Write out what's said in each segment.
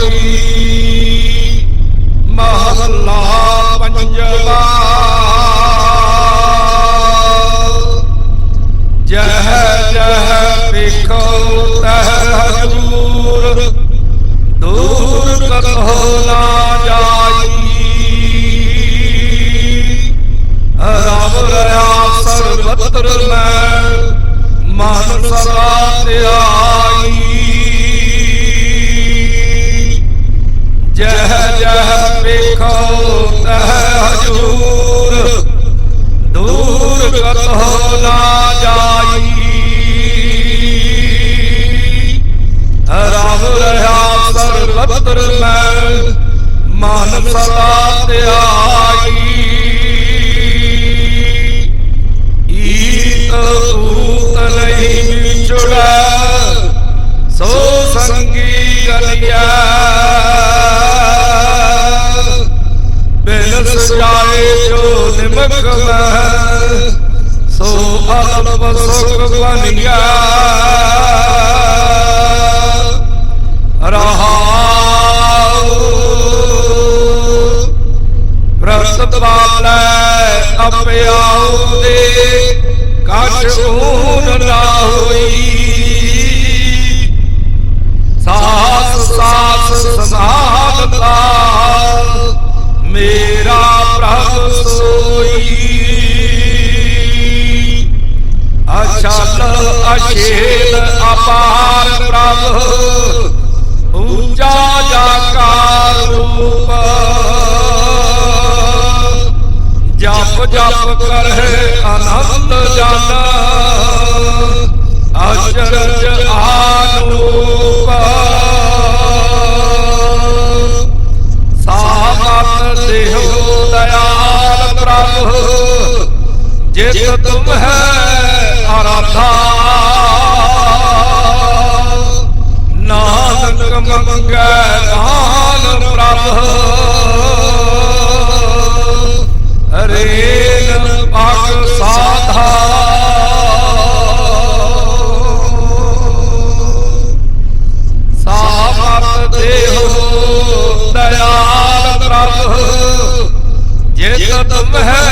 ਤਨਾਸਰੀ ਮਹੱਲਾ ਪੰਜਵਾ ਜਹ ਜਹ ਵੇਖੋ ਤਹ ਹਜੂਰ, ਦੂਰ ਕਹੋ ਨਾ ਜਾਈ। ਰਬ ਰਿਆ ਸਰਬਤਰ ਮੈਂ ਮਨ ਸਦਾ ਧਿਆਈ ਜਹ ਤਹ ਹਜੂਰ ਦੂਰ ਕਤਹੁ ਨਾ ਜਾਈ। ਰਬ ਰਹਾ ਸਰਬਤਰ ਮੈਂ ਬਿਨ ਸਜਾਏ ਜੋ ਨਿਮਕ ਮੈਂ ਸੋ ਅਲਪ ਸੁਖ ਬਨਿਆ ਰਹਾਉ। ਪ੍ਰਸਤ ਵਾਲੈ ਆਪੇ ਆਉਦੇ ਕਛ ਊਨ ਨਾ ਹੋਈ। ਅਛਲ ਅਪਾਰ ਪ੍ਰਭ। ਉੱਚਾ ਜਾਕਾ ਰੂਪ। ਜਪ ਜਪ ਕਰਹਿ ਆਨੰਦ ਜਨ। ਅਚਰਜ ਆਨੂਪ। ਸਾਮਤ ਦੇਹੁ ਦਇਆਲ ਪ੍ਰਭ। ਜਿਤ ਤੁਮ ਹੈ ਆਰਾਧਾ ਨਾਨਕ ਮੰਗੈ ਦਾਨ ਪ੍ਰਭ ਰੇਨ ਪਗ ਸਾਧਾ ਸਾਮਤ ਦੇਹੁ ਦਇਆਲ ਪ੍ਰਭ ਜਿਤ ਤੁਮ ਹੈ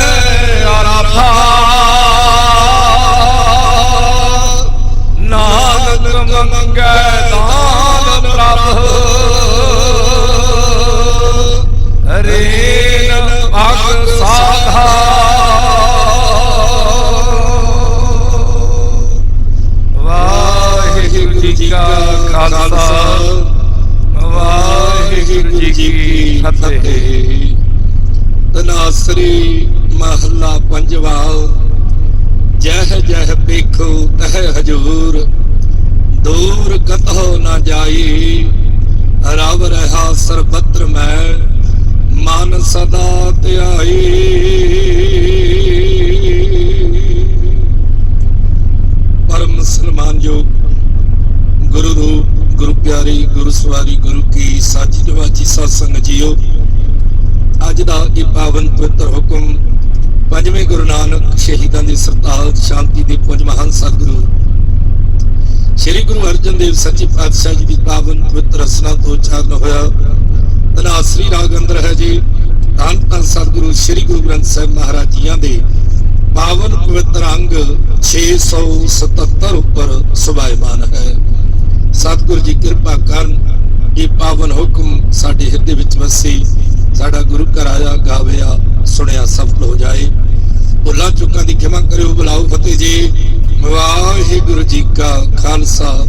ਫਤਿਹ ਤਨਾਸਰੀ ਮਹੱਲਾ ਪੰਜਵਾ ਜਹ ਜਹ ਵੇਖੋ ਤਹ ਹਜੂਰ। ਦੂਰ ਕਤਹੁ ਨਾ ਜਾਈ। ਰਵ ਰਹਾ ਸਰਬਤਰ ਮੈਂ। ਮਨ ਸਦਾ ਧਿਆਈ। ਗੁਰੂ ਪਿਆਰੀ, ਗੁਰੂ ਸਵਾਰੀ, ਗੁਰੂ ਕੀ ਸਾਚੀ ਜਵਾਜੀ ਸਤਸੰਗ ਜੀਓ, ਅੱਜ ਦਾ ਇਹ ਪਾਵਨ ਪਵਿੱਤਰ ਹੁਕਮ ਪੰਜਵੇਂ ਗੁਰੂ ਨਾਨਕ ਸ਼ਹੀਦਾਂ ਦੇ ਸਰਤਾਜ ਸ਼ਾਂਤੀ ਦੇ ਪੁੰਜ ਮਹਾਨ ਸਤਿਗੁਰੂ, ਸ੍ਰੀ ਗੁਰੂ ਅਰਜਨ ਦੇਵ ਸੱਚੇ ਪਾਤਸ਼ਾਹ ਜੀ ਦੀ ਪਾਵਨ ਪਵਿੱਤਰ ਰਸਨਾ ਤੋਂ ਉਚਾਰਨ ਹੋਇਆ। ਤਨਾਸਰੀ ਰਾਗ ਅੰਦਰ ਹੈ ਜੀ। ਧੰਨ ਧੰਨ ਸਤਿਗੁਰੂ ਸ੍ਰੀ ਗੁਰੂ ਗ੍ਰੰਥ ਸਾਹਿਬ ਮਹਾਰਾਜ ਜੀਆਂ ਦੇ ਪਾਵਨ ਪਵਿੱਤਰ ਅੰਗ 677 ਉੱਪਰ ਸੁਭਾਇਮਾਨ ਹੈ। ਸਤਿਗੁਰੂ ਜੀ ਕਿਰਪਾ ਕਰਨ ਇਹ ਪਾਵਨ ਹੁਕਮ ਸਾਡੇ ਹਿਰਦੇ ਵਿੱਚ ਵਸੇ, ਸਾਡਾ ਗੁਰੂ ਘਰ ਆਇਆ, ਗਾਵਿਆ, ਸੁਣਿਆ ਸਫਲ ਹੋ ਜਾਏ। ਭੁੱਲਾਂ ਚੁੱਕਾਂ ਦੀ ਖਿਮਾ ਕਰਿਓ, ਬੁਲਾਓ ਫਤਿਹ ਜੀ। ਵਾਹਿਗੁਰੂ ਜੀ ਕਾ ਖਾਲਸਾ।